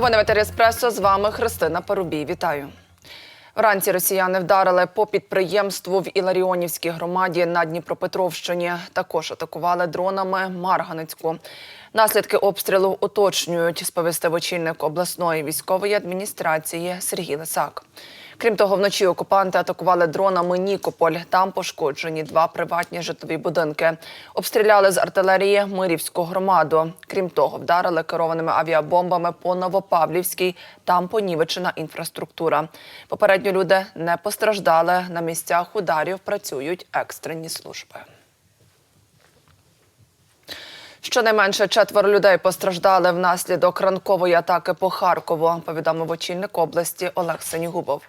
Новини в етері Еспресо. З вами Христина Парубій. Вітаю. Вранці росіяни вдарили по підприємству в Іларіонівській громаді на Дніпропетровщині. Також атакували дронами Марганецьку. Наслідки обстрілу уточнюють, сповістив очільник обласної військової адміністрації Сергій Лисак. Крім того, вночі окупанти атакували дронами Нікополь. Там пошкоджені два приватні житлові будинки. Обстріляли з артилерії Мирівську громаду. Крім того, вдарили керованими авіабомбами по Новопавлівській. Там понівечена інфраструктура. Попередньо люди не постраждали. На місцях ударів працюють екстрені служби. Щонайменше четверо людей постраждали внаслідок ранкової атаки по Харкову, повідомив очільник області Олег Сенігубов.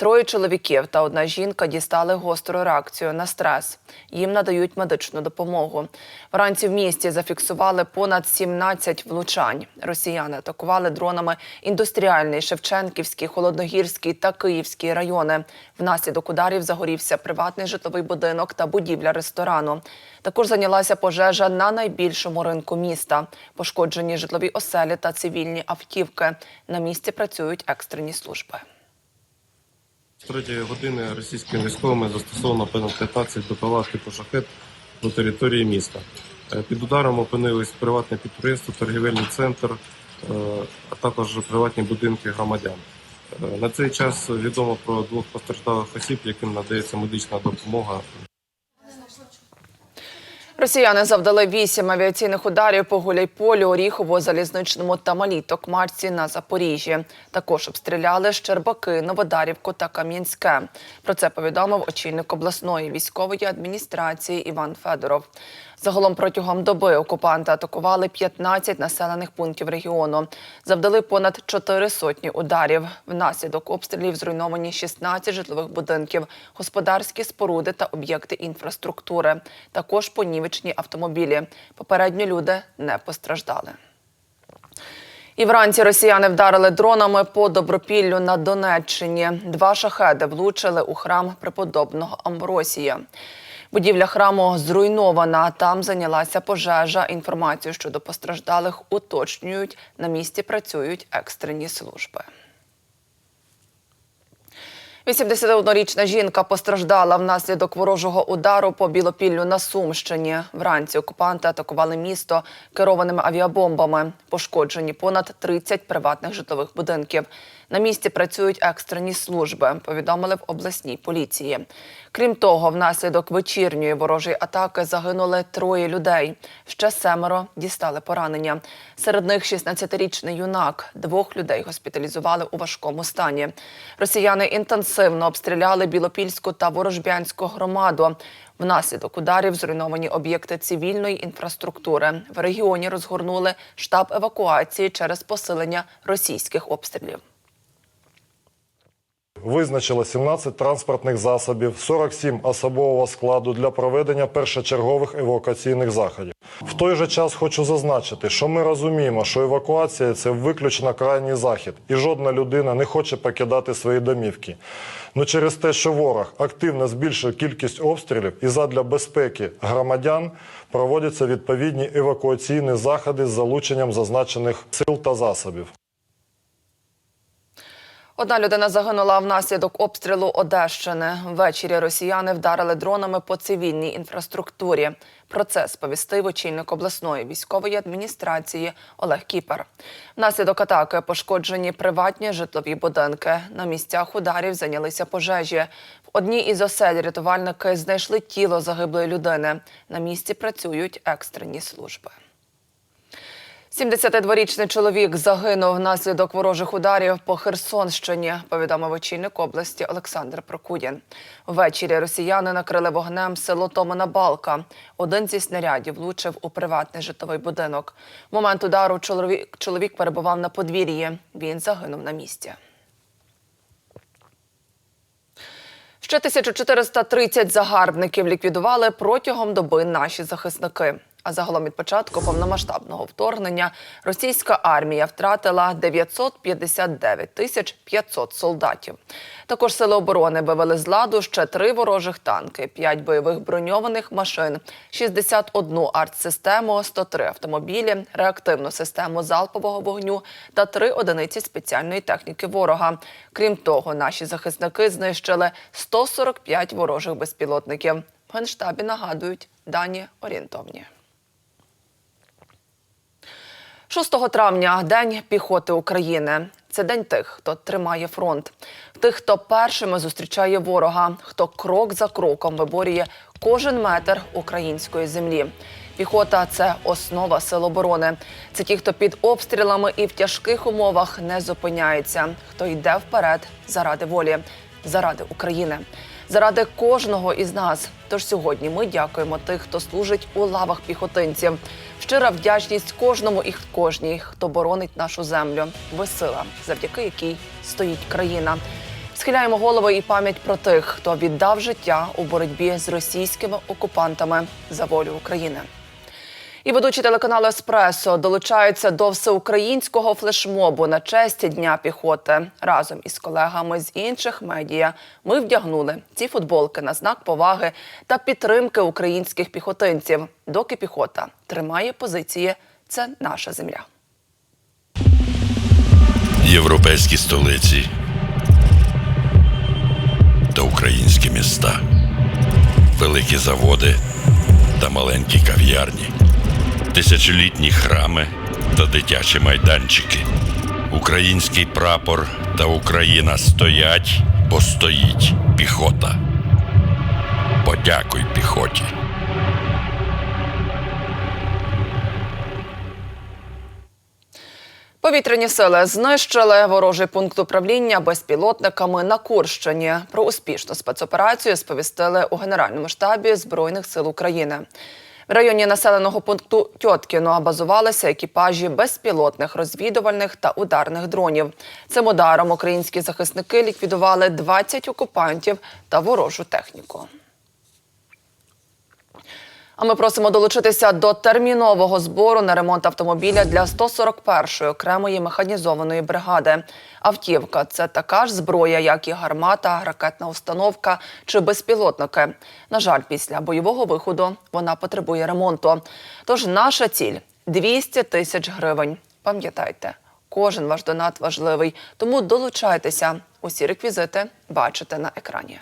Троє чоловіків та одна жінка дістали гостру реакцію на стрес. Їм надають медичну допомогу. Вранці в місті зафіксували понад 17 влучань. Росіяни атакували дронами індустріальний, Шевченківський, Холодногірський та Київський райони. Внаслідок ударів загорівся приватний житловий будинок та будівля ресторану. Також зайнялася пожежа на найбільшому ринку міста. Пошкоджені житлові оселі та цивільні автівки. На місці працюють екстрені служби. З третьої години російськими військовими застосовано понад 15 БПЛА типу шахет до території міста. Е, Під ударом опинились приватне підприємство, торгівельний центр, е, а також приватні будинки громадян. Е, На цей час відомо про двох постраждалих осіб, яким надається медична допомога Росіяни завдали вісім авіаційних ударів по Гуляйполю, Оріхово, Залізничному та Малій Токмачці на Запоріжжі. Також обстріляли Щербаки, Новодарівку та Кам'янське. Про це повідомив очільник обласної військової адміністрації Іван Федоров. Загалом протягом доби окупанти атакували 15 населених пунктів регіону. Завдали понад 4 сотні ударів. Внаслідок обстрілів зруйновані 16 житлових будинків, господарські споруди та об'єкти інфраструктури. Також понівечні автомобілі. Попередньо люди не постраждали. І вранці росіяни вдарили дронами по Добропіллю на Донеччині. Два шахеди влучили у храм преподобного Амбросія. Будівля храму зруйнована. Там зайнялася пожежа. Інформацію щодо постраждалих уточнюють. На місці працюють екстрені служби. 81-річна жінка постраждала внаслідок ворожого удару по Білопіллю на Сумщині. Вранці окупанти атакували місто керованими авіабомбами. Пошкоджені понад 30 приватних житлових будинків. На місці працюють екстрені служби, повідомили в обласній поліції. Крім того, внаслідок вечірньої ворожої атаки загинули троє людей. Ще семеро дістали поранення. Серед них 16-річний юнак. Двох людей госпіталізували у важкому стані. Росіяни інтенсивно обстріляли Білопільську та Ворожбянську громаду. Внаслідок ударів зруйновані об'єкти цивільної інфраструктури. В регіоні розгорнули штаб евакуації через посилення російських обстрілів. Визначило 17 транспортних засобів, 47 особового складу для проведення першочергових евакуаційних заходів. В той же час хочу зазначити, що ми розуміємо, що евакуація це виключно крайній захід, і жодна людина не хоче покидати свої домівки. Ну через те, що ворог активно збільшує кількість обстрілів і задля безпеки громадян проводяться відповідні евакуаційні заходи з залученням зазначених сил та засобів. Одна людина загинула внаслідок обстрілу Одещини. Ввечері росіяни вдарили дронами по цивільній інфраструктурі. Про це сповістив очільник обласної військової адміністрації Олег Кіпер. Внаслідок атаки пошкоджені приватні житлові будинки. На місцях ударів зайнялися пожежі. В одній із осель рятувальники знайшли тіло загиблої людини. На місці працюють екстрені служби. 72-річний чоловік загинув внаслідок ворожих ударів по Херсонщині, повідомив очільник області Олександр Прокудін. Ввечері росіяни накрили вогнем село Томана Балка. Один зі снарядів влучив у приватний житловий будинок. В момент удару чоловік, чоловік перебував на подвір'ї. Він загинув на місці. Ще 1430 загарбників ліквідували протягом доби наші захисники. А загалом від початку повномасштабного вторгнення російська армія втратила 959 тисяч 500 солдатів. Також сили оборони вивели з ладу ще три ворожих танки, 5 бойових броньованих машин, 61 артсистему, 103 автомобілі, реактивну систему залпового вогню та три одиниці спеціальної техніки ворога. Крім того, наші захисники знищили 145 ворожих безпілотників. В Генштабі нагадують дані орієнтовні. 6 травня День піхоти України. Це день тих, хто тримає фронт, тих, хто першими зустрічає ворога, хто крок за кроком виборює кожен метр української землі. Піхота це основа сил оборони. Це ті, хто під обстрілами і в тяжких умовах не зупиняється, хто йде вперед заради волі, заради України, заради кожного із нас. Тож сьогодні ми дякуємо тих, хто служить у лавах піхотинців. Щира вдячність кожному і кожній, хто боронить нашу землю. Ви сила, завдяки якій стоїть країна. Схиляємо голови і пам'ять про тих, хто віддав життя у боротьбі з російськими окупантами за волю України. І ведучі телеканалу Еспресо долучаються до всеукраїнського флешмобу на честь Дня піхоти. Разом із колегами з інших медіа ми вдягнули ці футболки на знак поваги та підтримки українських піхотинців. Доки піхота тримає позиції, це наша земля. європейські столиці та українські міста, великі заводи та маленькі кав'ярні, тисячолітні храми та дитячі майданчики. Український прапор та Україна стоять, бо стоїть піхота. Подякуй піхоті. Повітряні сили знищили ворожий пункт управління безпілотниками на Курщині. Про успішну спецоперацію сповістили у Генеральному штабі Збройних сил України. В районі населеного пункту Тьоткіно базувалися екіпажі безпілотних розвідувальних та ударних дронів. Цим ударом українські захисники ліквідували 20 окупантів та ворожу техніку. А ми просимо долучитися до термінового збору на ремонт автомобіля для 141-ї окремої механізованої бригади. Автівка це така ж зброя, як і гармата, ракетна установка чи безпілотники. На жаль, після бойового виходу вона потребує ремонту. Тож наша ціль 200 тисяч гривень. Пам'ятайте, кожен ваш донат важливий, тому долучайтеся. Усі реквізити бачите на екрані.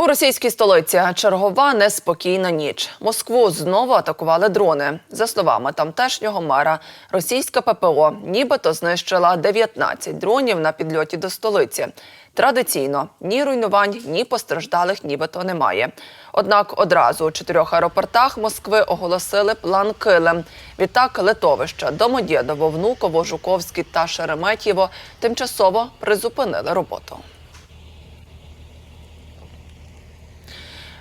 У російській столиці чергова неспокійна ніч. Москву знову атакували дрони. За словами тамтешнього мера, російська ППО нібито знищила 19 дронів на підльоті до столиці. Традиційно ні руйнувань, ні постраждалих нібито немає. Однак одразу у чотирьох аеропортах Москви оголосили план Килим. Відтак литовища Домодєдово, Внуково, Жуковський та Шереметьєво тимчасово призупинили роботу.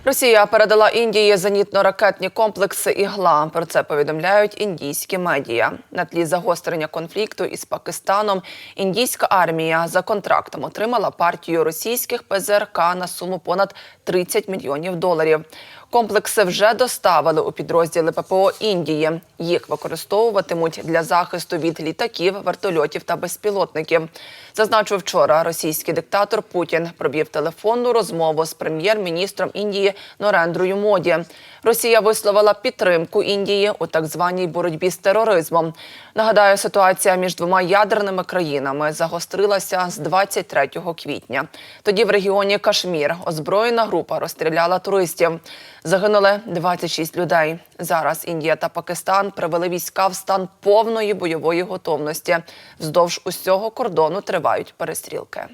Росія передала Індії зенітно-ракетні комплекси «Ігла». Про це повідомляють індійські медіа. На тлі загострення конфлікту із Пакистаном індійська армія за контрактом отримала партію російських ПЗРК на суму понад 30 мільйонів доларів. Комплекси вже доставили у підрозділи ППО Індії. Їх використовуватимуть для захисту від літаків, вертольотів та безпілотників. Зазначив вчора російський диктатор Путін провів телефонну розмову з прем'єр-міністром Індії Норендрою Моді. Росія висловила підтримку Індії у так званій боротьбі з тероризмом. Нагадаю, ситуація між двома ядерними країнами загострилася з 23 квітня. Тоді в регіоні Кашмір озброєна група розстріляла туристів. Загинули 26 людей. Зараз Індія та Пакистан привели війська в стан повної бойової готовності. Вздовж усього кордону тривають перестрілки.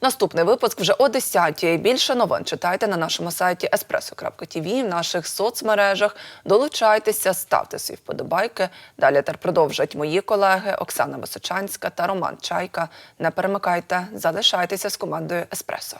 Наступний випуск вже о 10-й. Більше новин читайте на нашому сайті espresso.tv, в наших соцмережах. Долучайтеся, ставте свої вподобайки. Далі тепер продовжать мої колеги Оксана Височанська та Роман Чайка. Не перемикайте, залишайтеся з командою Еспресо.